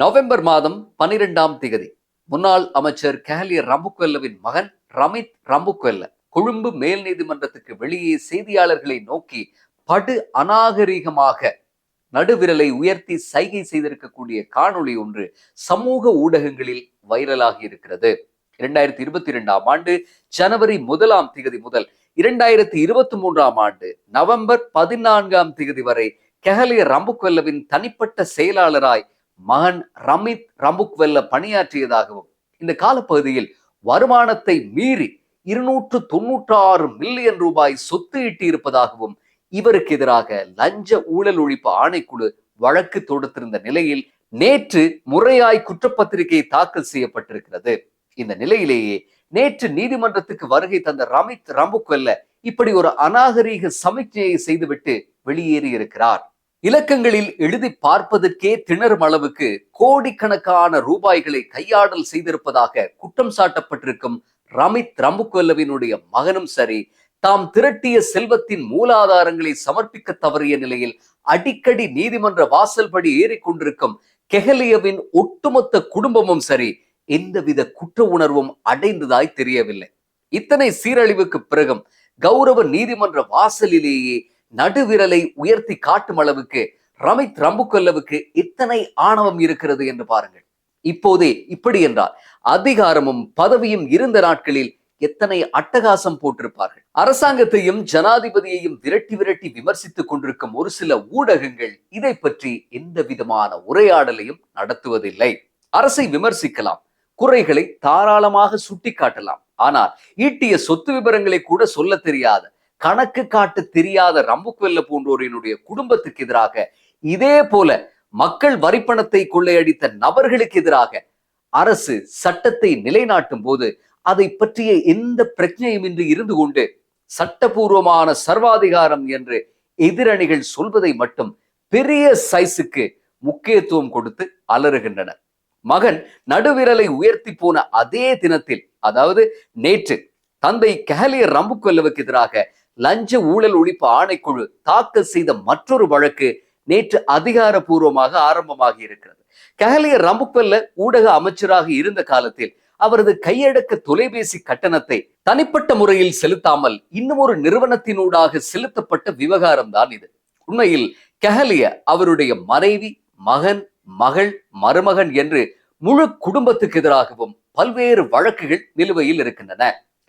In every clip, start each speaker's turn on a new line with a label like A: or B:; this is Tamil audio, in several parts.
A: நவம்பர் மாதம் பனிரெண்டாம் திகதி. முன்னாள் அமைச்சர் கேலியர் ரம்புக்வெல்லவின் மகன் ரமித் ரம்புக்வெல்ல கொழும்பு மேல் நீதிமன்றத்துக்கு வெளியே செய்தியாளர்களை நோக்கி படு அநாகரிகமாக நடுவிரலை உயர்த்தி சைகை செய்திருக்கக்கூடிய காணொளி ஒன்று சமூக ஊடகங்களில் வைரலாகி இருக்கிறது. இரண்டாயிரத்தி இருபத்தி இரண்டாம் ஆண்டு ஜனவரி முதலாம் திகதி முதல் இரண்டாயிரத்தி இருபத்தி மூன்றாம் ஆண்டு நவம்பர் பதினான்காம் திகதி வரை கெஹலிய ரம்புக்வெல்லவின் தனிப்பட்ட செயலாளராய் மகன் ரமித் ரம்புக்வெல்ல பணியாற்றியதாகவும் இந்த காலப்பகுதியில் வருமானத்தை மீறி இருநூற்று தொன்னூற்று ஆறு மில்லியன் ரூபாய் சொத்து ஈட்டியிருப்பதாகவும் இவருக்கு எதிராக லஞ்ச ஊழல் ஒழிப்பு ஆணைக்குழு வழக்கு தொடுத்திருந்த நிலையில் நேற்று முறையாய் குற்றப்பத்திரிகை தாக்கல் செய்யப்பட்டிருக்கிறது. இந்த நிலையிலேயே நேற்று நீதிமன்றத்துக்கு வருகை தந்த ரமித் ரம்புக்வெல்ல இப்படி ஒரு அநாகரீக சமிக்ஞையை செய்துவிட்டு வெளியேறி இருக்கிறார் இலக்கங்களில் எழுதி பார்ப்பதற்கே திணறும் அளவுக்கு கோடிக்கணக்கான ரூபாய்களை கையாடல் செய்திருப்பதாக குற்றம் சாட்டப்பட்டிருக்கும் ரமித் ரம்புக்கொல்லவினுடைய மகனும் சரி தாம் திரட்டிய செல்வத்தின் மூலாதாரங்களை சமர்ப்பிக்க தவறிய நிலையில் அடிக்கடி நீதிமன்ற வாசல்படி ஏறிக்கொண்டிருக்கும் கெஹலியவின் ஒட்டுமொத்த குடும்பமும் சரி எந்தவித குற்ற உணர்வும் அடைந்ததாய் தெரியவில்லை. இத்தனை சீரழிவுக்கு பிறகும் கௌரவ நீதிமன்ற வாசலிலேயே நடுவிரலை உயர்த்தி காட்டும் அளவுக்கு ரமித் ரம்புக்கொல்லவுக்கு இத்தனை ஆணவம் இருக்கிறது என்று பாருங்கள். இப்போதே இப்படி என்றால் அதிகாரமும் பதவியும் இருந்த நாட்களில் எத்தனை அட்டகாசம் போட்டிருப்பார்கள். அரசாங்கத்தையும் ஜனாதிபதியையும் விரட்டி விரட்டி விமர்சித்துக் கொண்டிருக்கும் ஒரு சில ஊடகங்கள் இதை பற்றி எந்த விதமான உரையாடலையும் நடத்துவதில்லை. அரசை விமர்சிக்கலாம் குறைகளை தாராளமாக சுட்டிக்காட்டலாம். ஆனால் ஈட்டிய சொத்து விவரங்களை கூட சொல்ல தெரியாத கணக்கு காட்டு தெரியாத ரம்புக்வெல்ல போன்றோரினுடைய குடும்பத்துக்கு எதிராக இதே போல மக்கள் வரிப்பணத்தை கொள்ளையடித்த நபர்களுக்கு எதிராக அரசு சட்டத்தை நிலைநாட்டும் போது அதை பற்றிய எந்த பிரச்சனையும் இன்றி இருந்து கொண்டு சட்டபூர்வமான சர்வாதிகாரம் என்று எதிரணிகள் சொல்வதை மட்டும் பெரிய சைஸுக்கு முக்கியத்துவம் கொடுத்து அலறுகின்றனர் மகன் நடுவிரலை உயர்த்தி போன அதே தினத்தில் அதாவது நேற்று தந்தை கேலியர் ரம்புக்கொல்லவுக்கு எதிராக லஞ்ச ஊழல் ஒழிப்பு ஆணைக்குழு தாக்கல் செய்த மற்றொரு வழக்கு நேற்று அதிகாரப்பூர்வமாக ஆரம்பமாகி இருக்கிறது. கேலியர் ரம்புக்கொல்ல ஊடக அமைச்சராக இருந்த காலத்தில் அவரது கையடக்க தொலைபேசி கட்டணத்தை தனிப்பட்ட முறையில் செலுத்தாமல் இன்னும் ஒரு நிறுவனத்தினூடாக செலுத்தப்பட்ட விவகாரம் தான் இது. உண்மையில் கெஹலிய அவருடைய மனைவி மகன் மகள் மருமகன் என்று முழு குடும்பத்துக்கு எதிராகவும் பல்வேறு வழக்குகள் நிலுவையில் இருக்கின்றன.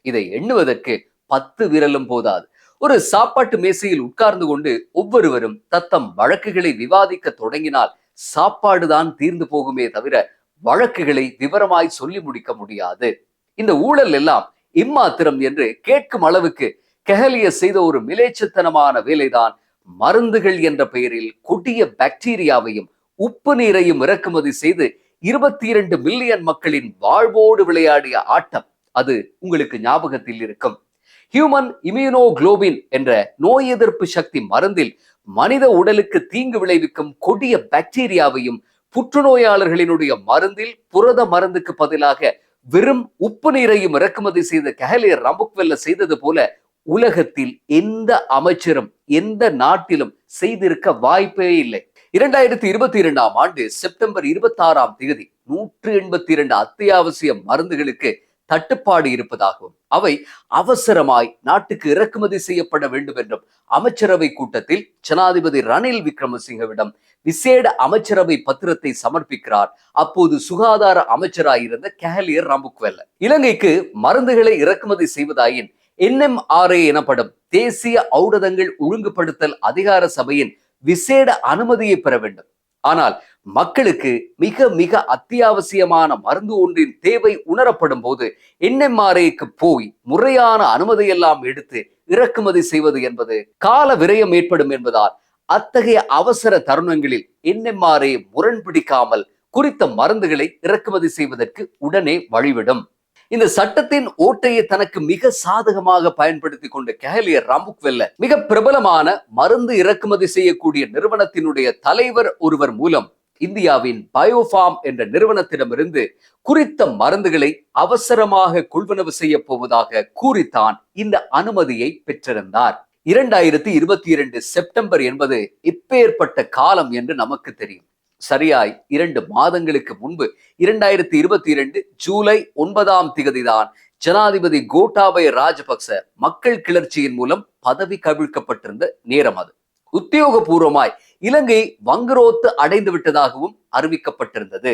A: இதை எண்ணுவதற்கு பத்து விரலும் போதாது. ஒரு சாப்பாட்டு மேசையில் உட்கார்ந்து கொண்டு ஒவ்வொருவரும் தத்தம் வழக்குகளை விவாதிக்க தொடங்கினால் சாப்பாடுதான் தீர்ந்து போகுமே தவிர வழக்குகளை விவரமாய் சொல்லி முடிக்க முடியாது. இந்த ஊழல் எல்லாம் இம்மாத்திரம் என்று கேட்கும் அளவுக்கு கெஹலிய செய்த ஒரு மிலேச்சத்தனமான வேலைதான் மருந்துகள் என்ற பெயரில் கொடிய பாக்டீரியாவையும் உப்பு நீரையும் இறக்குமதி செய்து இருபத்தி இரண்டு மில்லியன் மக்களின் வாழ்வோடு விளையாடிய ஆட்டம். அது உங்களுக்கு ஞாபகத்தில் இருக்கும். ஹியூமன் இம்யூனோகுளோபின் என்ற நோய் எதிர்ப்பு சக்தி மருந்தில் மனித உடலுக்கு தீங்கு விளைவிக்கும் கொடிய பாக்டீரியாவையும் புற்றுநோயாளர்களினுடைய மருந்தில் புரத மருந்துக்கு பதிலாக வெறும் உப்பு நீரையும் இறக்குமதி செய்த கஹலியர் ரம்புக்வெல்ல செய்தது போல உலகத்தில் எந்த அமைச்சரும் எந்த நாட்டிலும் செய்திருக்க வாய்ப்பே இல்லை. இரண்டாயிரத்தி இருபத்தி இரண்டாம் ஆண்டு செப்டம்பர் இருபத்தி ஆறாம் தேதி நூற்று எண்பத்தி இரண்டு அத்தியாவசிய மருந்துகளுக்கு தட்டுப்பாடு இருப்பதாகவும் அவை அவசரமாய் நாட்டுக்கு இறக்குமதி செய்யப்பட வேண்டும் என்றும் அமைச்சரவை கூட்டத்தில் ஜனாதிபதி ரணில் விக்ரமசிங்கவிடம் விசேட அமைச்சரவை பத்திரத்தை சமர்ப்பிக்கிறார். அப்போது சுகாதார அமைச்சராயிருந்த கேலியர் ராம்புக்வெல்ல இலங்கைக்கு மருந்துகளை இறக்குமதி செய்வதாயின் என்எம்ஆர்ஏ எனப்படும் தேசிய ஔடதங்கள் ஒழுங்குபடுத்தல் அதிகார சபையின் விசேட அனுமதியை பெற வேண்டும். ஆனால் மக்களுக்கு மிக மிக அத்தியாவசியமான மருந்து ஒன்றின் தேவை உணரப்படும் போது என்எம்ஆர்ஏக்கு போய் முறையான அனுமதியெல்லாம் எடுத்து இறக்குமதி செய்வது என்பது கால விரயம் ஏற்படும் என்பதால் அத்தகைய அவசர தருணங்களில் என்எம்ஆர்ஏ முரண்பிடிக்காமல் குறித்த மருந்துகளை இறக்குமதி செய்வதற்கு உடனே வழிவிடும். இந்த சட்டத்தின் ஓட்டையை தனக்கு மிக சாதகமாக பயன்படுத்தி கொண்ட கேலியர் ராமுக்வெல்ல மிக பிரபலமான மருந்து இறக்குமதி செய்யக்கூடிய நிறுவனத்தினுடைய தலைவர் ஒருவர் மூலம் இந்தியாவின் பயோஃபார்ம் என்ற நிறுவனத்திடமிருந்து குறித்த மருந்துகளை அவசரமாக கொள்வனவு செய்ய போவதாக கூறித்தான் இந்த அனுமதியை பெற்றிருந்தார். இரண்டாயிரத்தி இருபத்தி இரண்டு செப்டம்பர் என்பது இப்பேற்பட்ட காலம் என்று நமக்கு தெரியும். சரியாய் இரண்டு மாதங்களுக்கு முன்பு இரண்டாயிரத்தி இருபத்தி இரண்டு ஜூலை ஒன்பதாம் திகதிதான் ஜனாதிபதி கோட்டாபய ராஜபக்ச மக்கள் கிளர்ச்சியின் மூலம் பதவி கவிழ்க்கப்பட்டிருந்த நேரம் அது. உத்தியோகபூர்வமாய் இலங்கை வங்குரோத்து அடைந்து விட்டதாகவும் அறிவிக்கப்பட்டிருந்தது.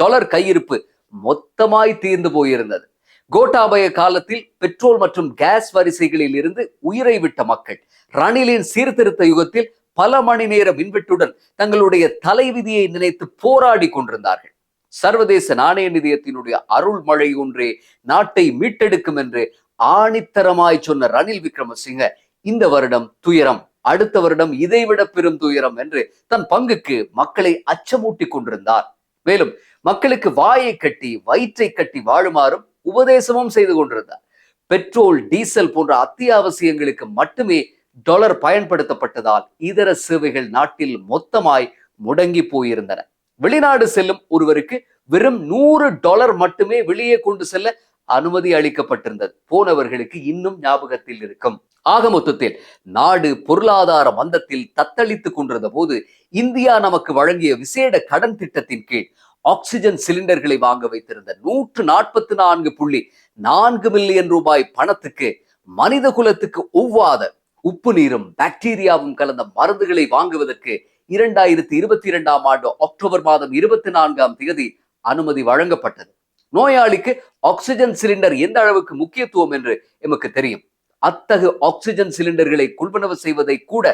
A: டாலர் கையிருப்பு மொத்தமாய் தீர்ந்து போயிருந்தது. கோட்டாபய காலத்தில் பெட்ரோல் மற்றும் கேஸ் வரிசைகளில் இருந்து உயிரை விட்ட மக்கள் ரணிலின் சீர்திருத்த யுகத்தில் பல மணி நேர மின்வெட்டுடன் தங்களுடைய தலைவிதியை நினைத்து போராடி கொண்டிருந்தார்கள். சர்வதேச நாணய நிதியத்தினுடைய அருள் மழை ஒன்றே நாட்டை மீட்டெடுக்கும் என்று ஆணித்தரமாய் சொன்ன ரணில் விக்ரமசிங்க இந்த வருடம் துயரம் அடுத்த வருடம் இதைவிட பெரும் துயரம் என்று தன் பங்குக்கு மக்களை அச்சமூட்டி கொண்டிருந்தார். மேலும் மக்களுக்கு வாயை கட்டி வயிற்றை கட்டி வாழுமாறும் உபதேசமும் செய்து கொண்டிருந்தார். பெட்ரோல் டீசல் போன்ற அத்தியாவசியங்களுக்கு மட்டுமே டாலர் பயன்படுத்தப்பட்டதால் இதர சேவைகள் நாட்டில் மொத்தமாய் முடங்கி போயிருந்தன. வெளிநாடு செல்லும் ஒருவருக்கு வெறும் நூறு டாலர் மட்டுமே வெளியே கொண்டு செல்ல அனுமதி அளிக்கப்பட்டிருந்தது. போனவர்களுக்கு இன்னும் ஞாபகத்தில் இருக்கும். ஆக மொத்தத்தில் நாடு பொருளாதார மந்தத்தில் தத்தளித்துக் கொண்டிருந்த போது இந்தியா நமக்கு வழங்கிய விசேட கடன் திட்டத்தின் கீழ் ஆக்சிஜன் சிலிண்டர்களை வாங்க வைத்திருந்த நூற்று நாற்பத்தி நான்கு புள்ளி நான்கு மில்லியன் ரூபாய் பணத்துக்கு மனித குலத்துக்கு ஒவ்வாத உப்பு நீரும் பாக்டீரியாவும் கலந்த மருந்துகளை வாங்குவதற்கு இரண்டாயிரத்தி இருபத்தி இரண்டாம் ஆண்டு அக்டோபர் மாதம் இருபத்தி நான்காம் தேதி அனுமதி வழங்கப்பட்டது. நோயாளிக்கு ஆக்சிஜன் சிலிண்டர் எந்த அளவுக்கு முக்கியத்துவம் என்று எமக்கு தெரியும். அத்தகு ஆக்சிஜன் சிலிண்டர்களை கொள்வனவு செய்வதை கூட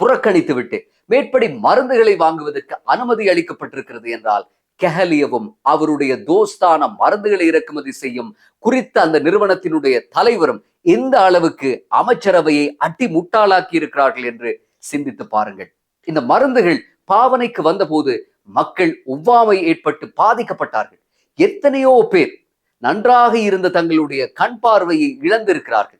A: புறக்கணித்துவிட்டு மேற்படி மருந்துகளை வாங்குவதற்கு அனுமதி அளிக்கப்பட்டிருக்கிறது என்றால் கெஹலியவும் அவருடைய தோஸ்தான மருந்துகளை இறக்குமதி செய்யும் குறித்த அந்த நிறுவனத்தினுடைய தலைவரும் எந்த அளவுக்கு அமைச்சரவையை அட்டி முட்டாளாக்கி இருக்கிறார்கள் என்று சிந்தித்து பாருங்கள். இந்த மருந்துகள் பாவனைக்கு வந்தபோது மக்கள் ஒவ்வாமை ஏற்பட்டு பாதிக்கப்பட்டார்கள். எத்தனையோ பேர் நன்றாக இருந்த தங்களுடைய கண் பார்வையை இழந்திருக்கிறார்கள்.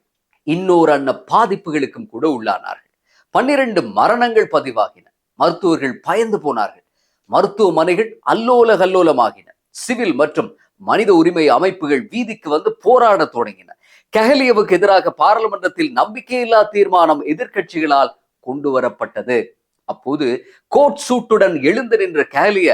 A: இன்னொரு அன்ன பாதிப்புகளுக்கும் கூட உள்ளானார்கள். பன்னிரண்டு மரணங்கள் பதிவாகின. மருத்துவர்கள் பயந்து போனார்கள். மருத்துவமனைகள் அல்லோல கல்லோலமாகின சிவில் மற்றும் மனித உரிமை அமைப்புகள் வீதிக்கு வந்து போராட தொடங்கின. கெஹலியவுக்கு எதிராக பாராளுமன்றத்தில் நம்பிக்கையில்லா தீர்மானம் எதிர்க்கட்சிகளால் கொண்டு வரப்பட்டது. அப்போது கோட் சூட்டுடன் எழுந்து நின்ற கெஹலிய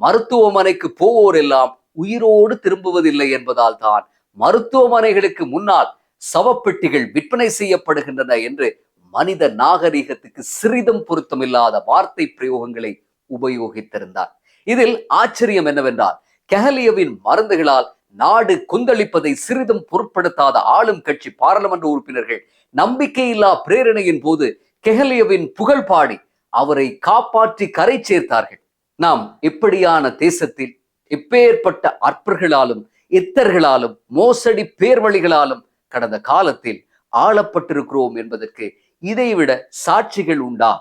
A: மருத்துவமனைக்கு போவோர் எல்லாம் உயிரோடு திரும்புவதில்லை என்பதால் தான் மருத்துவமனைகளுக்கு முன்னால் சவப்பெட்டிகள் விற்பனை செய்யப்படுகின்றன என்று மனித நாகரீகத்துக்கு சிறிதும் பொருத்தமில்லாத வார்த்தை பிரயோகங்களை உபயோகித்திருந்தார். இதில் ஆச்சரியம் என்னவென்றால் கெஹலியவின் மருந்துகளால் நாடு கொந்தளிப்பதை சிறிதும் பொருட்படுத்தாத ஆளும் கட்சி பாராளுமன்ற உறுப்பினர்கள் நம்பிக்கையில்லா பிரேரணையின் போது கெஹலியவின் புகழ் பாடி அவரை காப்பாற்றி கரை சேர்த்தார்கள். நாம் இப்படியான தேசத்தில் இப்பேற்பட்ட அற்பர்களாலும் இத்தர்களாலும் மோசடி பேர்வழிகளாலும் கடந்த காலத்தில் ஆளப்பட்டிருக்கிறோம் என்பதற்கு இதைவிட சாட்சிகள் உண்டா?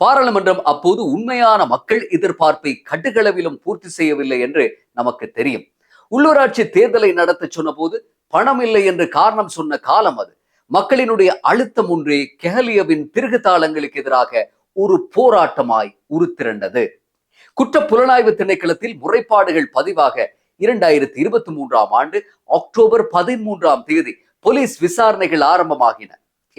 A: பாராளுமன்றம் அப்போது உண்மையான மக்கள் எதிர்பார்ப்பை கட்டுகளவிலும் பூர்த்தி செய்யவில்லை என்று நமக்கு தெரியும். உள்ளூராட்சி தேர்தலை நடத்த சொன்னபோது பணம் இல்லை என்று காரணம் சொன்ன காலம் அது. மக்களினுடைய அழுத்தம் ஒன்றே கெஹலியவின் திருகுதாளங்களுக்கு எதிராக ஒரு போராட்டமாய் உருத்திரண்டது. குற்ற புலனாய்வு திணைக்களத்தில் முறைப்பாடுகள் பதிவாக இரண்டாயிரத்தி இருபத்தி மூன்றாம் ஆண்டு அக்டோபர் பதிமூன்றாம் தேதி போலீஸ் விசாரணைகள் ஆரம்பமாகின.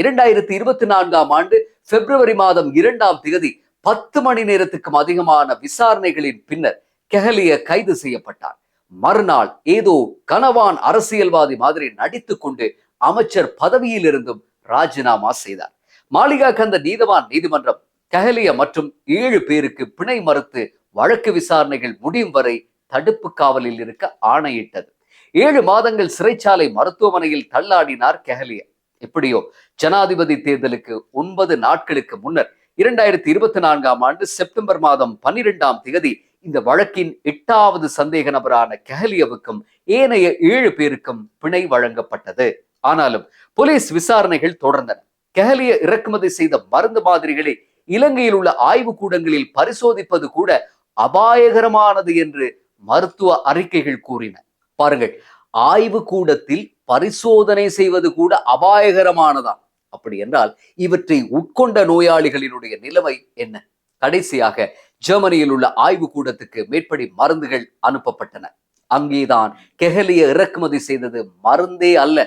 A: இரண்டாயிரத்தி இருபத்தி நான்காம் ஆண்டு பிப்ரவரி மாதம் இரண்டாம் தேதி பத்து மணி நேரத்துக்கும் அதிகமான விசாரணைகளின் பின்னர் கெஹலிய கைது செய்யப்பட்டார். மறுநாள் ஏதோ கனவான் அரசியல்வாதி மாதிரி நடித்துக்கொண்டு அமைச்சர் பதவியில் இருந்தும் ராஜினாமா செய்தார். மாளிகா கந்த நீதவான் நீதிமன்றம் கெஹலிய மற்றும் ஏழு பேருக்கு பிணை மறுத்து வழக்கு விசாரணைகள் முடியும் வரை தடுப்பு காவலில் இருக்க ஆணையிட்டது. ஏழு மாதங்கள் சிறைச்சாலை மருத்துவமனையில் தள்ளாடினார் கெஹலிய. எப்படியோ ஜனாதிபதி தேர்தலுக்கு ஒன்பது நாட்களுக்கு முன்னர் இரண்டாயிரத்தி இருபத்தி நான்காம் ஆண்டு செப்டம்பர் மாதம் பன்னிரெண்டாம் தேதி இந்த வழக்கின் எட்டாவது சந்தேக நபரான கெஹலியவுக்கும் ஏனைய ஏழு பேருக்கும் பிணை வழங்கப்பட்டது. ஆனாலும் போலீஸ் விசாரணைகள் தொடர்ந்தன. கெஹலிய இறக்குமதி செய்த மருந்து மாதிரிகளை இலங்கையில் உள்ள ஆய்வு கூடங்களில் பரிசோதிப்பது கூட அபாயகரமானது என்று மருத்துவ அறிக்கைகள் கூறின. பாருங்கள் ஆய்வு கூடத்தில் பரிசோதனை செய்வது கூட அபாயகரமானதாம். அப்படி என்றால் இவற்றை உட்கொண்ட நோயாளிகளினுடைய நிலைமை என்ன? கடைசியாக ஜெர்மனியில் உள்ள ஆய்வு கூடத்துக்கு மேற்படி மருந்துகள் அனுப்பப்பட்டன. அங்கேதான் கெஹலிய இறக்குமதி செய்தது மருந்தே அல்ல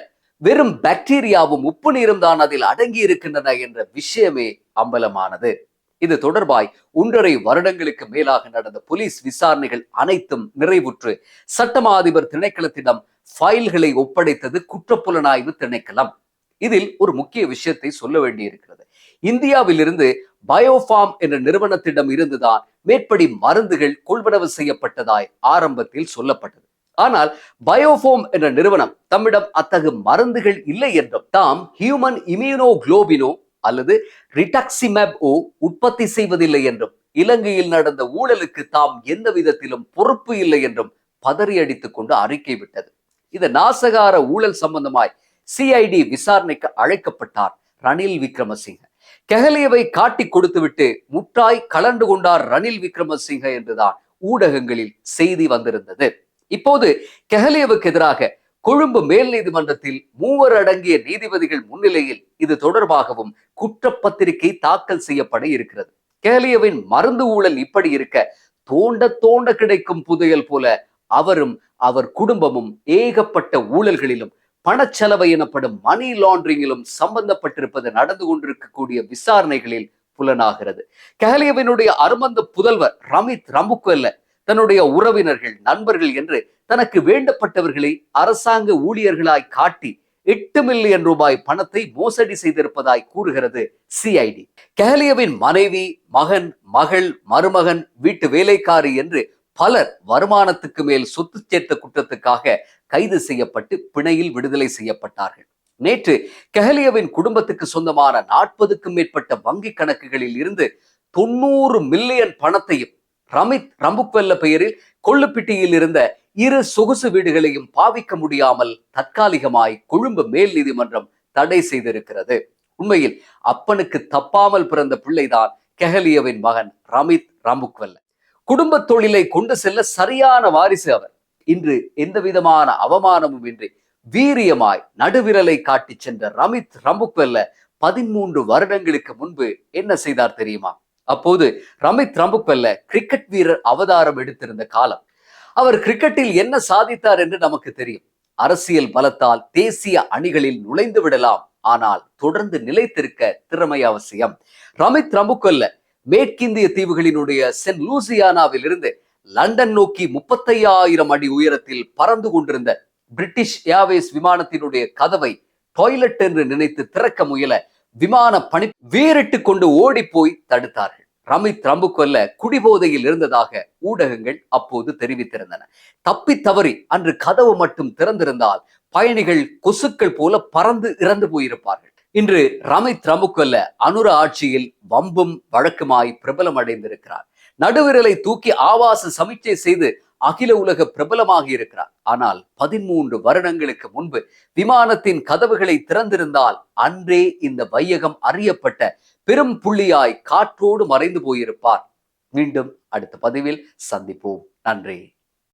A: வெறும் பாக்டீரியாவும் உப்பு நீரும் தான் அதில் அடங்கி இருக்கின்றன என்ற விஷயமே அம்பலமானது. இது தொடர்பாய் ஒன்றரை வருடங்களுக்கு மேலாக நடந்த போலீஸ் விசாரணைகள் அனைத்தும் நிறைவுற்று. சட்டமா அதிபர் திணைக்களத்திடம் ஃபைல்களை ஒப்படைத்தது குற்றப்புலனாய்வு திணைக்களம். இதில் ஒரு முக்கிய விஷயத்தை சொல்ல வேண்டியிருக்கிறது. இந்தியாவிலிருந்து பயோஃபார்ம் என்ற நிறுவனத்திடம் இருந்துதான் மேற்படி மருந்துகள் கொள்வனவு செய்யப்பட்டதாய் ஆரம்பத்தில் சொல்லப்பட்டது. ஆனால் பயோஃபோம் என்ற நிறுவனம் தம்மிடம் அத்தகு மருந்துகள் இல்லை என்றும் தாம் ஹியூமன் இம்யூனோகுளோபினோ அல்லது ரிடக்சிமேப் ஓ உற்பத்தி செய்வதில்லை என்றும் இலங்கையில் நடந்த ஊழலுக்கு தாம் எந்த விதத்திலும் பொறுப்பு இல்லை என்றும் பதறியடித்துக் கொண்டு அறிக்கை விட்டது. இந்த நாசகார ஊழல் சம்பந்தமாய் சிஐடி விசாரணைக்கு அழைக்கப்பட்டார் ரணில் விக்ரமசிங்க. கெஹலியவை காட்டி கொடுத்துவிட்டு முட்டாய் கலந்து கொண்டார் ரணில் விக்ரமசிங்க என்றுதான் ஊடகங்களில் செய்தி வந்திருந்தது. இப்போது கெஹலியவுக்கு எதிராக கொழும்பு மேல் நீதிமன்றத்தில் மூவர் அடங்கிய நீதிபதிகள் முன்னிலையில் இது தொடர்பாகவும் குற்றப்பத்திரிகை தாக்கல் செய்யப்பட இருக்கிறது. கேலியவின் மருந்து ஊழல் இப்படி இருக்க தோண்ட தோண்ட கிடைக்கும் புதையல் போல அவரும் அவர் குடும்பமும் ஏகப்பட்ட ஊழல்களிலும் பணச்செலவை எனப்படும் மணி லாண்டரிங்கிலும் சம்பந்தப்பட்டிருப்பது நடந்து கொண்டிருக்கக்கூடிய விசாரணைகளில் புலனாகிறது. கஹலியவினுடைய அருமந்த புதல்வர் ரமித் ரம்புக்கல்ல தன்னுடைய உறவினர்கள் நண்பர்கள் என்று தனக்கு வேண்டப்பட்டவர்களை அரசாங்க ஊழியர்களாய் காட்டி எட்டு மில்லியன் ரூபாய் பணத்தை மோசடி செய்திருப்பதாய் கூறுகிறது சிஐடி கேலியவின் மனைவி மகன் மகள் மருமகன் வீட்டு வேலைக்காரி என்று பலர் வருமானத்துக்கு மேல் சொத்து சேர்த்த குற்றத்துக்காக கைது செய்யப்பட்டு பிணையில் விடுதலை செய்யப்பட்டார்கள். நேற்று கெஹலியவின் குடும்பத்துக்கு சொந்தமான நாற்பதுக்கும் மேற்பட்ட வங்கி கணக்குகளில் இருந்து தொண்ணூறு மில்லியன் பணத்தையும் ரமித் ரம்புக்வெல்ல பெயரில் கொள்ளுப்பிட்டியில் இருந்த இரு சொகுசு வீடுகளையும் பாவிக்க முடியாமல் தற்காலிகமாய் கொழும்பு மேல் நீதிமன்றம் தடை செய்திருக்கிறது. உண்மையில் அப்பனுக்கு தப்பாமல் பிறந்த பிள்ளைதான் கெஹலியவின் மகன் ரமித் ரம்புக்வெல்ல குடும்ப தொழிலை கொண்டு செல்ல சரியான வாரிசு அவர். இன்று எந்த விதமான அவமானமும் இன்றி வீரியமாய் நடுவிரலை காட்டி சென்ற ரமித் ரம்புக்வெல்ல பதிமூன்று வருடங்களுக்கு முன்பு என்ன செய்தார் தெரியுமா? அப்போது ரமித் ரம்புப்பெல்ல கிரிக்கெட் வீரர் அவதாரம் எடுத்திருந்த காலம். அவர் கிரிக்கெட்டில் என்ன சாதித்தார் என்று நமக்கு தெரியும். அரசியல் பலத்தால் தேசிய அணிகளில் நுழைந்து விடலாம். ஆனால் தொடர்ந்து நிலைத்திருக்க திறமை அவசியம். ரமித் ரம்புக்கொல்ல மேற்கிந்திய தீவுகளினுடைய சென்ட் லூசியானாவில் இருந்து லண்டன் நோக்கி முப்பத்தையாயிரம் அடி உயரத்தில் பறந்து கொண்டிருந்த பிரிட்டிஷ் ஏர்வேஸ் விமானத்தினுடைய கதவை டாய்லெட் என்று நினைத்து திறக்க முயல விமான பணி வேறிட்டு கொண்டு ஓடி போய் தடுத்தார்கள். ரமித் ரம்புக்கொல்ல குடிபோதையில் இருந்ததாக ஊடகங்கள் அப்போது தெரிவித்திருந்தன. தப்பி தவறி அன்று கதவு மட்டும் திறந்திருந்தால் பயணிகள் கொசுக்கள் போல பறந்து இறந்து போயிருப்பார்கள். இன்று ரமித் ரமுக்கொல்ல அனுர ஆட்சியில் வம்பும் வழக்குமாய் பிரபலம் அடைந்திருக்கிறார் நடுவிரலை தூக்கி ஆவாச சமிச்சை செய்து அகில உலக பிரபலமாக இருக்கிறார். ஆனால் பதிமூன்று வருடங்களுக்கு முன்பு விமானத்தின் கதவுகளை திறந்திருந்தால் அன்றே இந்த வையகம் அறியப்பட்ட பெரும் புள்ளியாய் காற்றோடு மறைந்து போயிருப்பார். மீண்டும் அடுத்த பதிவில் சந்திப்போம். நன்றி.